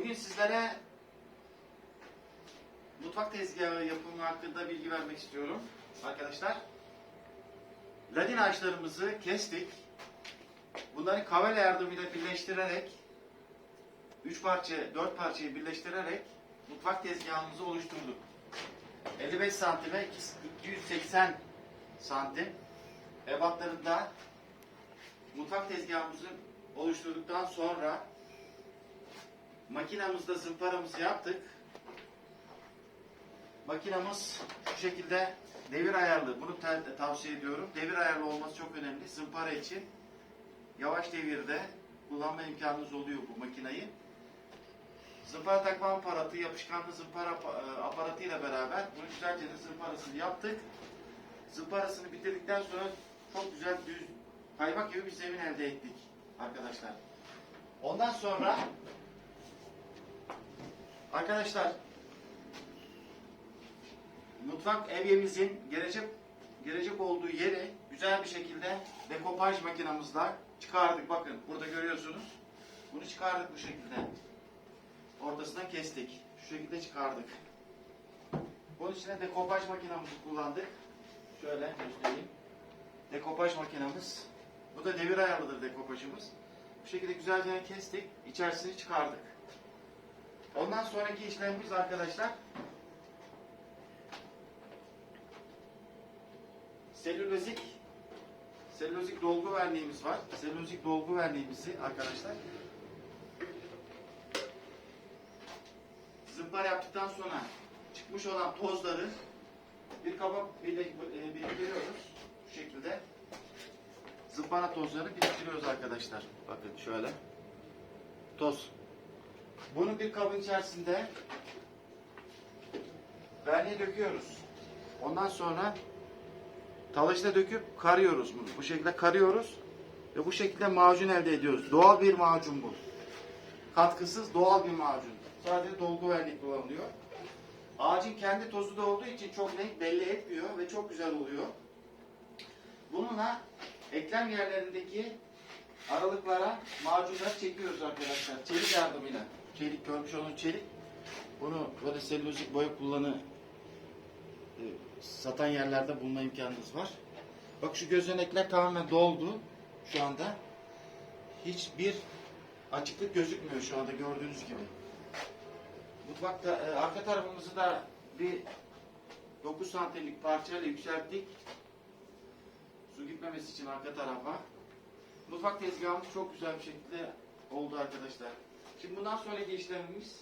Bugün sizlere mutfak tezgahı yapımı hakkında bilgi vermek istiyorum arkadaşlar. Ladin ağaçlarımızı kestik. Bunları kavele yardımıyla birleştirerek 3 parça, 4 parçayı birleştirerek mutfak tezgahımızı oluşturduk. 55 santime 280 santim ebatlarında mutfak tezgahımızı oluşturduktan sonra makinamızda zımparamızı yaptık. Makinamız şu şekilde devir ayarlı. Bunu tavsiye ediyorum. Devir ayarlı olması çok önemli. Zımpara için yavaş devirde kullanma imkanınız oluyor bu makinayı. Zımpara takma aparatı, yapışkanlı zımpara e, aparatıyla beraber bunu güzelce de zımparasını yaptık. Zımparasını bitirdikten sonra çok güzel düz kaymak gibi bir zemin elde ettik arkadaşlar. Ondan sonra arkadaşlar mutfak evyemizin gelecek gelecek olduğu yeri güzel bir şekilde dekopaj makinamızla çıkardık. Bakın burada görüyorsunuz. Bunu çıkardık bu şekilde. Ortasından kestik. Şu şekilde çıkardık. Bunun içine dekopaj makinamızı kullandık. Şöyle göstereyim. Dekopaj makinamız. Bu da devir ayarlıdır dekopajımız. Bu şekilde güzelce kestik. içerisini çıkardık. Ondan sonraki işlemimiz arkadaşlar selülozik selülozik dolgu verniğimiz var. Selülozik dolgu verniğimizi arkadaşlar zımpara yaptıktan sonra çıkmış olan tozları bir kaba bile- e, biriktiriyoruz. Bu şekilde zımpara tozlarını biriktiriyoruz arkadaşlar. Bakın şöyle. Toz. Bunu bir kabın içerisinde verniğe döküyoruz. Ondan sonra Talaşla döküp karıyoruz bunu. Bu şekilde karıyoruz ve bu şekilde macun elde ediyoruz. Doğal bir macun bu. Katkısız doğal bir macun. Sadece dolgu vernik kullanılıyor. Ağacın kendi tozu da olduğu için çok renk belli etmiyor ve çok güzel oluyor. Bununla eklem yerlerindeki aralıklara macunları çekiyoruz arkadaşlar. Çelik yardımıyla. Çelik görmüş olduğunuz çelik. Bunu böyle selülozik boya kullanı e, satan yerlerde bulma imkanınız var. Bak şu gözenekler tamamen doldu şu anda. Hiçbir açıklık gözükmüyor şu anda gördüğünüz gibi. Mutfakta e, arka tarafımızı da bir 9 santimlik parçayla yükselttik. Su gitmemesi için arka tarafa. Mutfak tezgahımız çok güzel bir şekilde oldu arkadaşlar. Şimdi bundan sonraki işlemimiz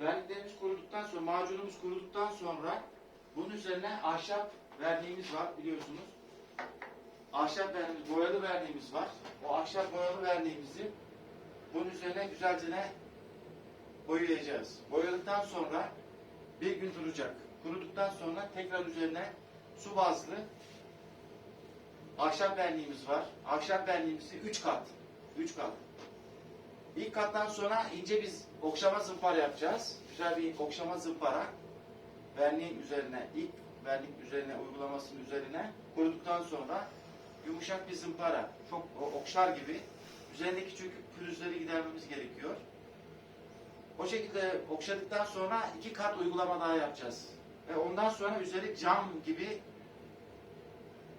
Verniklerimiz kuruduktan sonra, macunumuz kuruduktan sonra bunun üzerine ahşap verdiğimiz var biliyorsunuz. Ahşap verdiğimiz, boyalı verdiğimiz var. O ahşap boyalı verdiğimizi bunun üzerine güzelce ne boyayacağız. Boyadıktan sonra bir gün duracak. Kuruduktan sonra tekrar üzerine su bazlı ahşap verniğimiz var. Ahşap verniğimizi 3 kat. 3 kat. İlk kattan sonra ince biz okşama zımpara yapacağız. Güzel bir okşama zımpara. Verniğin üzerine, ilk vernik üzerine, uygulamasının üzerine kuruduktan sonra yumuşak bir zımpara. Çok okşar gibi. Üzerindeki çünkü pürüzleri gidermemiz gerekiyor. O şekilde okşadıktan sonra iki kat uygulama daha yapacağız. Ve ondan sonra üzeri cam gibi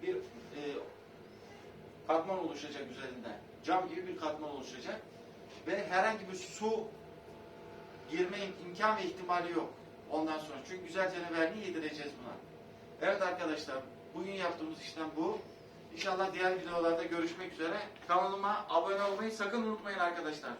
bir e, katman oluşacak üzerinde. Cam gibi bir katman oluşacak ve herhangi bir su girme im- imkan ve ihtimali yok ondan sonra. Çünkü güzelce ne verniği yedireceğiz buna. Evet arkadaşlar, bugün yaptığımız işlem bu. İnşallah diğer videolarda görüşmek üzere. Kanalıma abone olmayı sakın unutmayın arkadaşlar.